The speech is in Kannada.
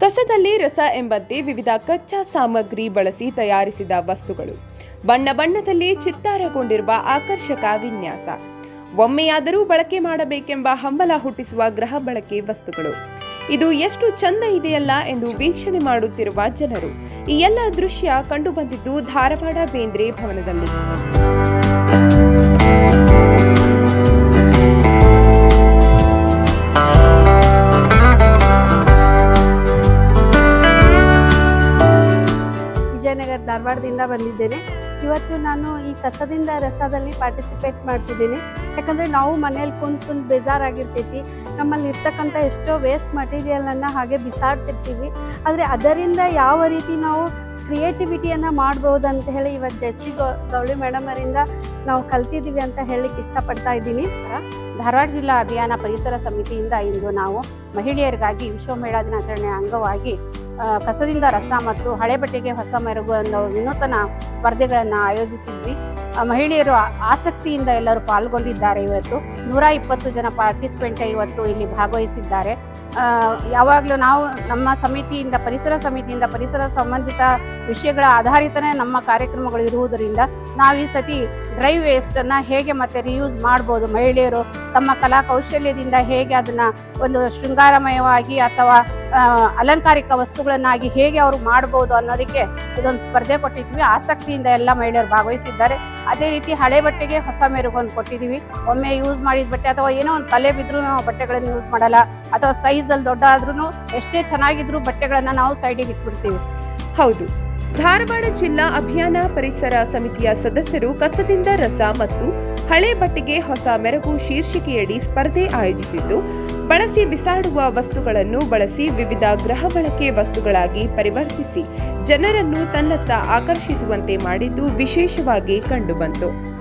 ಕಸದಲ್ಲಿ ರಸ ಎಂಬಂತೆ ವಿವಿಧ ಕಚ್ಚಾ ಸಾಮಗ್ರಿ ಬಳಸಿ ತಯಾರಿಸಿದ ವಸ್ತುಗಳು. ಬಣ್ಣ ಬಣ್ಣದಲ್ಲಿ ಚಿತ್ತಾರಗೊಂಡಿರುವ ಆಕರ್ಷಕ ವಿನ್ಯಾಸ. ಒಮ್ಮೆಯಾದರೂ ಬಳಕೆ ಮಾಡಬೇಕೆಂಬ ಹಂಬಲ ಹುಟ್ಟಿಸುವ ಗ್ರಹ ಬಳಕೆ ವಸ್ತುಗಳು. ಇದು ಎಷ್ಟು ಚಂದ ಇದೆಯಲ್ಲ ಎಂದು ವೀಕ್ಷಣೆ ಮಾಡುತ್ತಿರುವ ಜನರು. ಈ ಎಲ್ಲ ದೃಶ್ಯ ಕಂಡುಬಂದಿದ್ದು ಧಾರವಾಡ ಬೇಂದ್ರೆ ಭವನದಲ್ಲಿ. ವಿಜಯನಗರ ಧಾರವಾಡದಿಂದ ಬಂದಿದ್ದೇನೆ. ಇವತ್ತು ನಾನು ಈ ಕಸದಿಂದ ರಸದಲ್ಲಿ ಪಾರ್ಟಿಸಿಪೇಟ್ ಮಾಡ್ತಿದ್ದೀನಿ. ಯಾಕಂದರೆ ನಾವು ಮನೇಲಿ ಕುಂತು ಕುಂತು ಬೇಜಾರಾಗಿರ್ತೈತಿ. ನಮ್ಮಲ್ಲಿ ಇರ್ತಕ್ಕಂಥ ಎಷ್ಟೋ ವೇಸ್ಟ್ ಮಟೀರಿಯಲನ್ನು ಹಾಗೆ ಬಿಸಾಡ್ತಿರ್ತೀವಿ. ಆದರೆ ಅದರಿಂದ ಯಾವ ರೀತಿ ನಾವು ಕ್ರಿಯೇಟಿವಿಟಿಯನ್ನು ಮಾಡ್ಬೋದು ಅಂತ ಹೇಳಿ ಇವತ್ತು ಜಸ್ಟಿ ಗೌ, ಗೌಳಿ ಮೇಡಮ್ ನಾವು ಕಲ್ತಿದ್ದೀವಿ ಅಂತ ಹೇಳಲಿಕ್ಕೆ ಇಷ್ಟಪಡ್ತಾ ಇದ್ದೀನಿ. ಧಾರವಾಡ ಜಿಲ್ಲಾ ಅಭಿಯಾನ ಪರಿಸರ ಸಮಿತಿಯಿಂದ ಇಂದು ನಾವು ಮಹಿಳೆಯರಿಗಾಗಿ ವಿಶ್ವ ಮಹಿಳಾ ದಿನಾಚರಣೆಯ ಅಂಗವಾಗಿ ಕಸದಿಂದ ರಸ ಮತ್ತು ಹಳೆ ಬಟ್ಟೆಗೆ ಹೊಸ ಮೆರುಗು ಅನ್ನೋ ವಿನೂತನ ಸ್ಪರ್ಧೆಗಳನ್ನು ಆಯೋಜಿಸಿದ್ವಿ. ಮಹಿಳೆಯರು ಆಸಕ್ತಿಯಿಂದ ಎಲ್ಲರೂ ಪಾಲ್ಗೊಂಡಿದ್ದಾರೆ ಇವತ್ತು. ನೂರ ಇಪ್ಪತ್ತು ಜನ ಪಾರ್ಟಿಸಿಪೆಂಟ್ ಇವತ್ತು ಇಲ್ಲಿ ಭಾಗವಹಿಸಿದ್ದಾರೆ. ಯಾವಾಗಲೂ ನಾವು ನಮ್ಮ ಸಮಿತಿಯಿಂದ, ಪರಿಸರ ಸಮಿತಿಯಿಂದ, ಪರಿಸರ ಸಂಬಂಧಿತ ವಿಷಯಗಳ ಆಧಾರಿತನೇ ನಮ್ಮ ಕಾರ್ಯಕ್ರಮಗಳು ಇರುವುದರಿಂದ ನಾವು ಈ ಸತಿ ಡ್ರೈ ವೇಸ್ಟನ್ನು ಹೇಗೆ ಮತ್ತೆ ರಿಯೂಸ್ ಮಾಡ್ಬೋದು, ಮಹಿಳೆಯರು ತಮ್ಮ ಕಲಾ ಕೌಶಲ್ಯದಿಂದ ಹೇಗೆ ಅದನ್ನು ಒಂದು ಶೃಂಗಾರಮಯವಾಗಿ ಅಥವಾ ಅಲಂಕಾರಿಕ ವಸ್ತುಗಳನ್ನಾಗಿ ಹೇಗೆ ಅವರು ಮಾಡ್ಬೋದು ಅನ್ನೋದಕ್ಕೆ ಇದೊಂದು ಸ್ಪರ್ಧೆ ಕೊಟ್ಟಿದ್ವಿ. ಆಸಕ್ತಿಯಿಂದ ಎಲ್ಲ ಮಹಿಳೆಯರು ಭಾಗವಹಿಸಿದ್ದಾರೆ. ಅದೇ ರೀತಿ ಹಳೆ ಬಟ್ಟೆಗೆ ಹೊಸ ಮೆರುಗನ್ನು ಕೊಟ್ಟಿದ್ದೀವಿ. ಒಮ್ಮೆ ಯೂಸ್ ಮಾಡಿದ ಬಟ್ಟೆ ಅಥವಾ ಏನೋ ಒಂದು ತಲೆ ಬಿದ್ದರೂ ನಾವು ಬಟ್ಟೆಗಳನ್ನು ಯೂಸ್ ಮಾಡಲ್ಲ. ಅಥವಾ ಸೈಜಲ್ಲಿ ದೊಡ್ಡ ಆದ್ರೂ ಎಷ್ಟೇ ಚೆನ್ನಾಗಿದ್ರೂ ಬಟ್ಟೆಗಳನ್ನು ನಾವು ಸೈಡಿಗೆ ಇಟ್ಬಿಡ್ತೀವಿ. ಹೌದು. ಧಾರವಾಡ ಜಿಲ್ಲಾ ಅಭಿಯಾನ ಪರಿಸರ ಸಮಿತಿಯ ಸದಸ್ಯರು ಕಸದಿಂದ ರಸ ಮತ್ತು ಹಳೆ ಬಟ್ಟೆಗೆ ಹೊಸ ಮೆರಗು ಶೀರ್ಷಿಕೆಯಡಿ ಸ್ಪರ್ಧೆ ಆಯೋಜಿಸಿದ್ದು, ಬಳಸಿ ಬಿಸಾಡುವ ವಸ್ತುಗಳನ್ನು ಬಳಸಿ ವಿವಿಧ ಗೃಹ ಬಳಕೆ ವಸ್ತುಗಳಾಗಿ ಪರಿವರ್ತಿಸಿ ಜನರನ್ನು ತನ್ನತ್ತ ಆಕರ್ಷಿಸುವಂತೆ ಮಾಡಿದ್ದು ವಿಶೇಷವಾಗಿ ಕಂಡುಬಂತು.